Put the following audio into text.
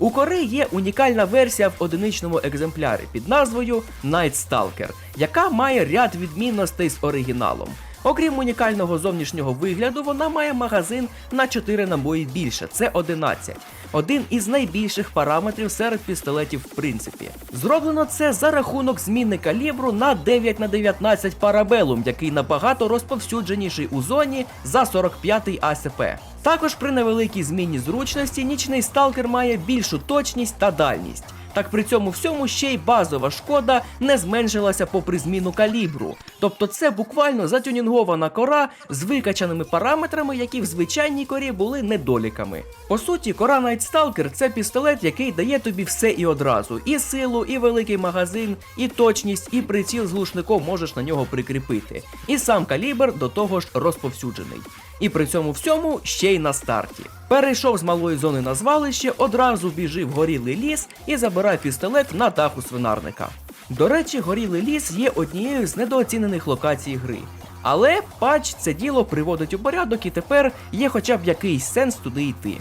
У кори є унікальна версія в одиничному екземплярі під назвою Night Stalker, яка має ряд відмінностей з оригіналом. Окрім унікального зовнішнього вигляду, вона має магазин на 4 набої більше, це 11. Один із найбільших параметрів серед пістолетів в принципі. Зроблено це за рахунок зміни калібру на 9 на 19 парабелум, який набагато розповсюдженіший у зоні за 45-й АСП. Також при невеликій зміні зручності нічний сталкер має більшу точність та дальність. Так при цьому всьому ще й базова шкода не зменшилася попри зміну калібру. Тобто це буквально затюнінгована кора з викачаними параметрами, які в звичайній корі були недоліками. По суті, кора Night Stalker – це пістолет, який дає тобі все і одразу: і силу, і великий магазин, і точність, і приціл з глушником можеш на нього прикріпити. І сам калібр до того ж розповсюджений. І при цьому всьому ще й на старті. Перейшов з малої зони на звалище, одразу біжив горілий ліс і забирав пістолет на даху свинарника. До речі, горілий ліс є однією з недооцінених локацій гри. Але патч це діло приводить у порядок і тепер є хоча б якийсь сенс туди йти.